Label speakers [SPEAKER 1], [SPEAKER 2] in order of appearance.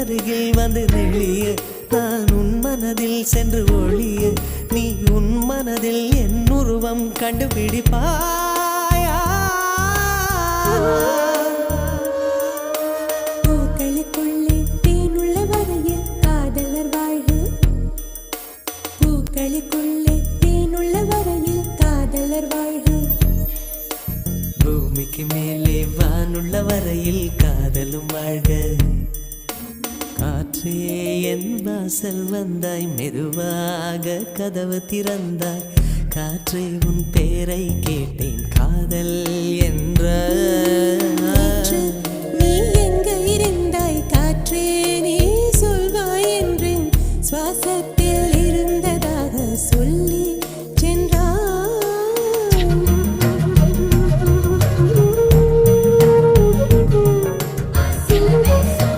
[SPEAKER 1] அருகில் வந்து நெளிய நான் உன் மனதில் சென்று ஒளிய நீ உன் மனதில் என் உருவம் கண்டுபிடிப்பாயா?
[SPEAKER 2] பூக்களுக்குள்ளே தேனுள்ள வரையில் காதலர் வாழ்வு பூக்களுக்குள்ளே தேனுள்ள வரையில் காதலர் வாழ்வு
[SPEAKER 1] பூமிக்கு மேலே வானுள்ள வரையில் காதலும் வாழ்க. இயேசுவே என் வாசல் வந்தாய் மெதுவாக கதவு திறந்தாய். காற்றே உன் பேரை கேட்டேன் காதல் என்ற.
[SPEAKER 2] நீ எங்க இருந்தாய்? காற்றே நீ சொல்வாய் என்றேன். சுவாசத்தில் இருந்ததாக சொல்லி